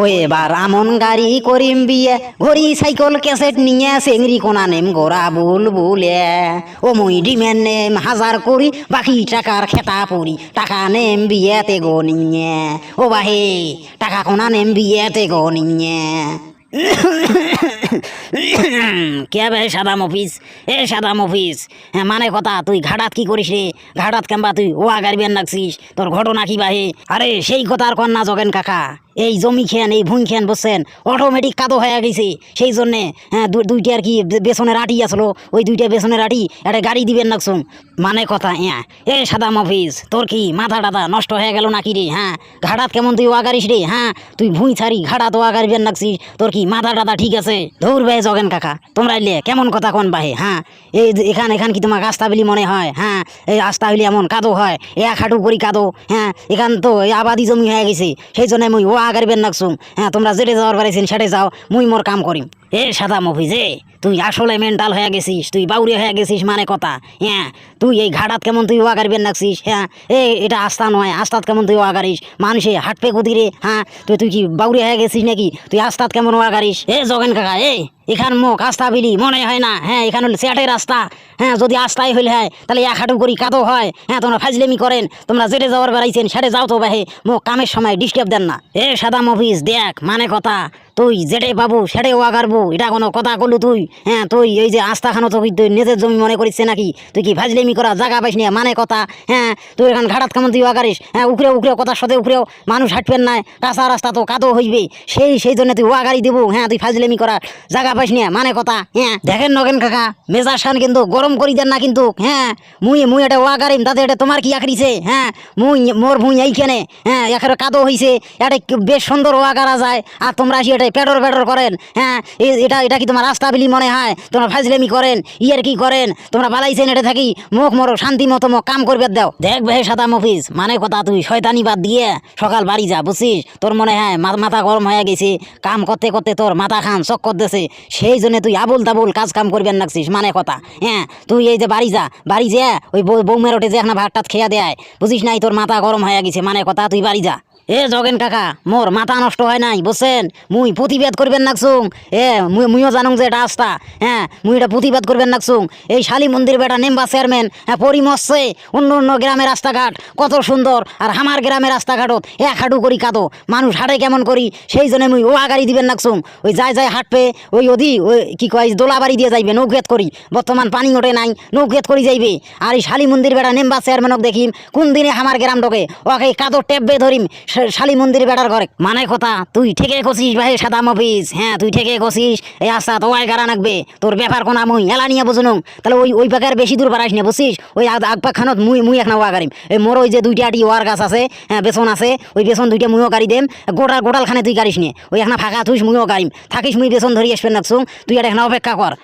ওই এবার আমন গাড়ি করিম বিয়ে, ঘড়ি, সাইকেল, ক্যাসেট নিয়ে সেংরি কোনা নেম গোরা বুল বুলে। ও মুই ডিমেন নেম হাজার করি, বাকি টাকার খেতা পড়ি টাকা নেম বিয়েতে গো নিয়ে। ও বাহে, টাকা কোনা নেম বিয়েতে গো নিয়ে। কে বে সাদাম অফিস? এ সাদাম অফিস মানে কথা, তুই ঘাটাত কি করিস রে? ঘাটাত কেমবা তুই ওয়া গাড়িবেন রাখছিস তোর ঘটনা কি বাহে? আরে সেই কথার কন্যা জগেন কাকা। এই জমি খেন এই ভুঁই খেন বসছেন অটোমেটিক কাদো হয়ে গেছে। সেই জন্যে হ্যাঁ দুইটা আর কি বেসনের আটি আসলো। ওই দুইটা বেসনের আটি, একটা গাড়ি দিবেন নাকসুম মানে কথা হ্যাঁ এ সাদা অফিস তোর কি মাথা টাথা নষ্ট হয়ে গেল নাকি রে হ্যাঁ? ঘাটাত কেমন তুই ওয়া গাড়িস রে হ্যাঁ? তুই ভুঁই ছাড়ি ঘাটাত ওয়া গাড়িবেন নাকছিস তোর কি মাথা টাথা ঠিক আছে? ধৌর ভাই জগেন কাকা, তোমরা এলে কেমন কথা কোন বাহে হ্যাঁ? এই এখান এখান কি তোমার আস্তা বিলি মনে হয় হ্যাঁ? এই আস্তা হইলে এমন কাদো হয়, এক হাঁটু করি কাদো হ্যাঁ? এখান তো এই আবাদি জমি হয়ে গেছে, সেই জন্য মুই ও আগারবেন নাকছুম হ্যাঁ তোমরা যেটে যাওয়ার পারেছেন সেটে যাও, মুই মোর কাম করিম। এ সাদা মফিজে তুই আসলে মেন্টাল হয়ে গেছিস, তুই বাউরিয়া হয়ে গেছিস মানে কথা। হ্যাঁ তুই এই ঘাটাত কেমন তুই ওয়াগারবেন নাকছিস হ্যাঁ এ, এটা আস্তা নয়, আস্তাত কেমন তুই ওয়াগারিস, মানুষে হাঁটপে কুদিরে হ্যাঁ তুই তুই কি বাউরিয়া হয়ে গেছিস নাকি? তুই আস্তাত কেমন ওয়াগারিস? এ জগেন কাকা, এ, এখান মুখ আস্তা বিলি, মনে হয় না হ্যাঁ এখানে হলো স্যাটের রাস্তা হ্যাঁ যদি আসলাই হইলে হয়, তাহলে এক হাঁটু করি কাদো হয়। হ্যাঁ তোমরা ফাজলেমি করেন, তোমরা জেটে যাওয়ার বেড়াইছেন, সেটে যাও তো বাহে মো কামের সময় ডিস্টার্ব দেন না। এ সাদা মফিস দেখ মানে কথা। তুই যেটে পাবো সেটে ওয়াগারবো এটা কোনো কথা করলু তুই? হ্যাঁ তুই এই যে আস্থা খানো তো তুই নিজের জমি মনে করিস নাকি? তুই কি ফাজলেমি করা জায়গা পাইস না? মানে কথা হ্যাঁ? তুই এখান ঘাটাত কেমন তুই ওয়াগারিস হ্যাঁ উকরে উকরে কথার সাথে উকরেও মানুষ হাঁটবেন না কাঁচা রাস্তা তো কাদো হইবে। সেই সেই জন্য তুই ওয়াগারি দেবো হ্যাঁ তুই ফাজলেমি করা জায়গা পাইস না? মানে কথা হ্যাঁ? দেখেন নগেন কাকা, মেজাজ খান কিন্তু গরম করি দেন না কিন্তু হ্যাঁ? মুই মুই এটা ওয়াগারিম, তাতে এটা তোমার কি আখড়িছে? হ্যাঁ? মুই, মোর ভুঁই এইখানে হ্যাঁ? এখানে কাদো হইছে, এটা বেশ সুন্দর ওয়াগারা যায়, আর তোমরা আসি এটা পেটর পেটর করেন। হ্যাঁ এটা এটা কি তোমার রাস্তা বিলি মনে হয়? তোমরা ফাজলেমি করেন, ইয়ার কি করেন? তোমরা বালাইছেন এটা থাকি, মুখ মরো, শান্তি মতো মুখ কাম করবে দাও। দেখ ভাই সাদা মফিস মানে কথা তুই, শয়তানি বাদ দিয়ে সকাল বাড়ি যা, বুঝছিস? তোর মনে হয় মাথা গরম হয়ে গেছে, কাম করতে করতে তোর মাথা খান চক করতেছে। সেই জন্য তুই আবুল তাবুল কাজ কাম করবেন নাকছিস মানে কথা। হ্যাঁ তুই এই যে বাড়ি যা বাড়ি যা, ওই বৌমের ওটে যে এখন ভাত টাত খেয়া দেয়, বুঝিস নাই? তোর মাথা গরম হয়ে গেছে মানে কথা, তুই বাড়ি যা। এ জগেন কাকা, মোর মাথা নষ্ট হয় নাই, বুঝছেন? মুই প্রতিবাদ করবেন নাকছুং এ মুইও জানুং যে এটা আস্থা। হ্যাঁ মুই এটা প্রতিবাদ করবেন নাকছুং এই শালী মন্দির বেটা নেম্বা চেয়ারম্যান হ্যাঁ পরিমর্শে অন্য অন্য গ্রামের রাস্তাঘাট, কত সুন্দর। আর আমার গ্রামের রাস্তাঘাটত এক হাঁটু করি কাদো। মানুষ হাঁটে কেমন করি, সেই জন্য মুই ও আগাড়ি দিবেন নাকছুং ওই যায় যায় হাঁটপে ওই অধি, ওই কি কয়, দোলাবাড়ি দিয়ে যাইবে, নৌকেত করি। বর্তমান পানি ওঠে নাই, নৌকেত করি যাইবে। আর এই শালী মন্দির বেটা নেম্বা চেয়ারম্যানক দেখিম, কোন দিনে আমার গ্রাম ঢোকে ওকে কাদো, টেপবে ধরিম। শালী মন্দির বেড়ার ঘরে। মানে কথা, তুই ঠেকে কছিস ভাই সাদা মফিস হ্যাঁ তুই ঠেকে কছিস এই আস্তা তো ওয়াই গারা নাকবে। তোর ব্যাপার কোনা মুই, এলা নিয়ে বুঝুন তাহলে ওই ওই পাকের বেশি দূর বাড়াইস না, বুঝছিস? ওই আগ- আগ খানত মুই মুই এখন ওয়া গাড়িম। এই মোর ওই যে দুইটা আটি ওয়ার গাছ আছে হ্যাঁ বেসন আছে, ওই বেসন দুইটা মুইও গাড়ি দেম। গোটাল গোটাল খানে তুই গাড়িস নিয়ে ওই এখন ফাঁকা থুইস মুইও গাড়িম। থাকিস মুই বেসন ধরি আসবেন নাকছুং তুই এটা এখন অপেক্ষা কর।